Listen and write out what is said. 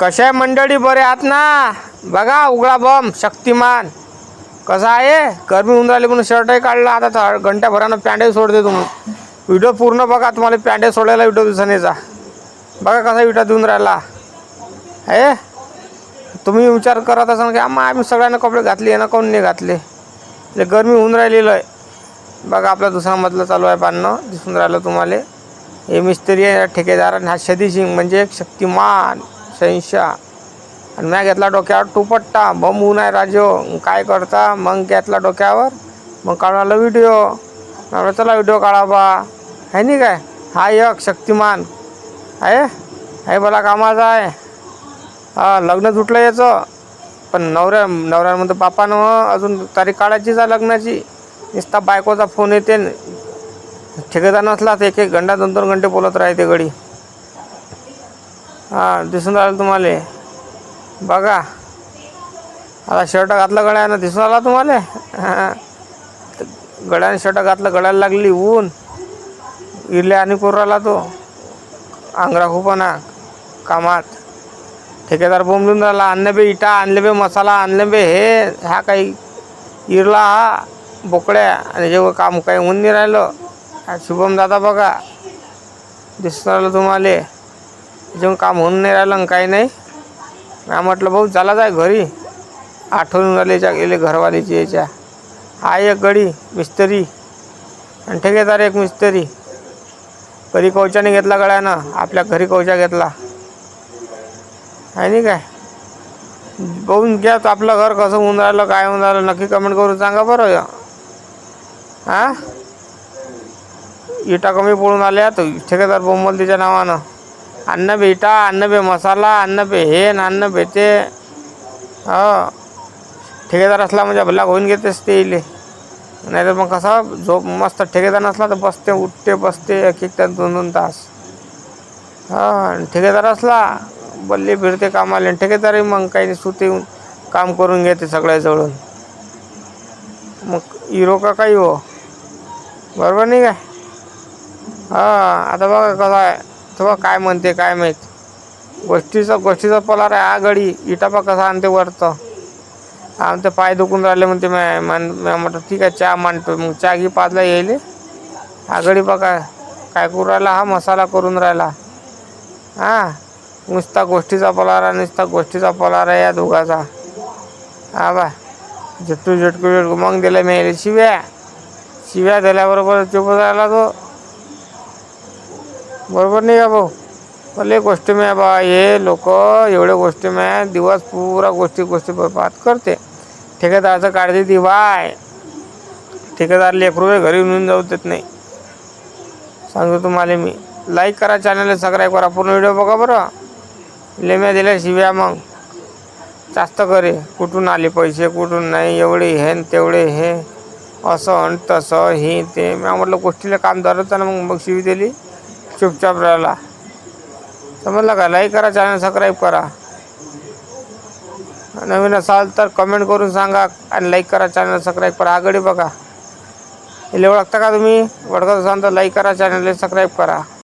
कशा आहे मंडळी बरे आहात ना? बघा उघडा बम शक्तिमान. कसा आहे? गरमी होऊन राहिली म्हणून शर्टही काढला. आता तर घंट्याभरानं पॅन्टही सोडते तुम्ही. व्हिडिओ पूर्ण बघा तुम्हाला पॅन्टे सोडायला व्हिडिओ दिवसानेचा बघा कसा विटा देऊन राहिला. आहे तुम्ही विचार करत असाल की आम्हा आम्ही सगळ्यांना कपडे घातले ना कोण नाही घातले? म्हणजे ते गरमी होऊन राहिलेलं आहे. बघा आपला दुसरा मधलं चालू आहे पानं. दिसून राहिलं तुम्हाला. हे मिस्त्री आहे ठेकेदार आणि हा शदी सिंग म्हणजे एक शक्तिमान. शहनशाह आणि मॅ घेतला डोक्यावर टुपट्टा बम ऊन आहे राजो. काय करता? मग घेतला डोक्यावर. मग काढायला व्हिडिओ. म्हटलं चला व्हिडिओ काढा बा. आहे नाही काय? हा एक शक्तिमान. आहे आहे मला कामाचा आहे हा लग्न तुटलं याचं. पण नवऱ्या नवऱ्यामध्ये बापानं अजून तारीख काढायचीच आहे लग्नाची. नुसता बायकोचा फोन येते. ठेकेदार नसला तर एक एक घंटा दोन दोन घंटे बोलत राहते गडी हां दिसून राहिलं तुम्हाला. बघा. आता शर्ट घातलं गळ्यानं दिसून आला तुम्हाला? गळ्यानं शर्ट घातलं गळ्याला लागली ऊन. इरले आणि कोराला तो. आंगरा खूपना कामात. ठेकेदार बोंबलून राहिला आणले बे इटा आणले बे मसाला आणले बे हे ह्या काही इरला हा बोकड्या. आणि जेव्हा काम काही होऊन नाही राहिलं. हा शुभम दादा बघा. दिसून राहिलं तुम्हाला. जेव्हा काम होऊन नाही राहिलं आणि काही नाही. मी म्हटलं भाऊ चला जाय घरी. आठवून राहिल्याच्या गेले घरवालीची याच्या. हा एक गडी मिस्त्री. आणि ठेकेदार एक मिस्त्री. घरी कवचाने घेतला गळ्यानं आपल्या घरी कवचा घेतला. आहे नाही काय? बघून घ्या तो आपलं घर कसं होऊन राहिलं काय होऊन राहिलं. नक्की कमेंट करून सांगा बरं. हां? इटा कमी पळून आल्या तर ठेकेदार बोंबल तिच्या नावानं. अन्न बेटा अन्न बे मसाला अन्न बे हे न अन्न बे ते. हो. ठेकेदार असला म्हणजे भला होऊन घेतेच ते इले. नाही तर मग कसा झोप मस्त ठेकेदार नसला तर बसते उठते बसते एक एक तास दोन दोन तास. हा आणि ठेकेदार असला बल्ली फिरते कामाला आणि ठेकेदारही मग काही सुते काम करून घेते सगळ्या जवळून मग हिरो का काही हो? बरोबर नाही काय? हां आता बघा कसं आहे. तेव्हा काय म्हणते काय माहीत. गोष्टीचा गोष्टीचा पलार आहे हा गडी इटापा कसा आणते वरतं? आमचे पाय दुखून राहिले म्हणते मॅ मान म्हटलं ठीक आहे चहा मांडतो. मग चहा घी पाजला येईल. आघाडी गडी बघा काय करू राहिला? हा मसाला करून राहिला. हा नुसता गोष्टीचा पलार आहे नुसता गोष्टीचा पलार आहे या दोघाचा. हा बा झटकू झटकू झटकू. मग दिलं मी शिव्या. शिव्या दिल्याबरोबर चुप राहिला तो. बरोबर नाही का भाऊ? भले गोष्टी आहे बा हे लोक एवढ्या गोष्टी आहे दिवस पुरा गोष्टी गोष्टी बरबाद करते. ठेकेदाराचं काळजी दिवाय ठेकेदार लेकरू घरी नेऊन जाऊ देत नाही. सांगतो तुम्हाला मी. लाईक करा चॅनलला सबस्क्राईब करा. पूर्ण व्हिडिओ बघा बरं. लेम्या दिल्या शिव्या मग. जास्त करे. कुठून आले पैसे कुठून नाही एवढे हे तेवढे हे. असं आणि तसं हे ते. मी म्हटलं गोष्टीला काम धरत ना मग मग शिवी दिली. चुपचाप राहिला. समजलं का लाईक करा चॅनल सबस्क्राईब करा. नवीन असाल तर कमेंट करून सांगा आणि लाईक करा चॅनल सबस्क्राईब करा. आगडी बघा. हे ओळखता का तुम्ही? ओळखत असाल तर लाईक करा चॅनलला सबस्क्राईब करा.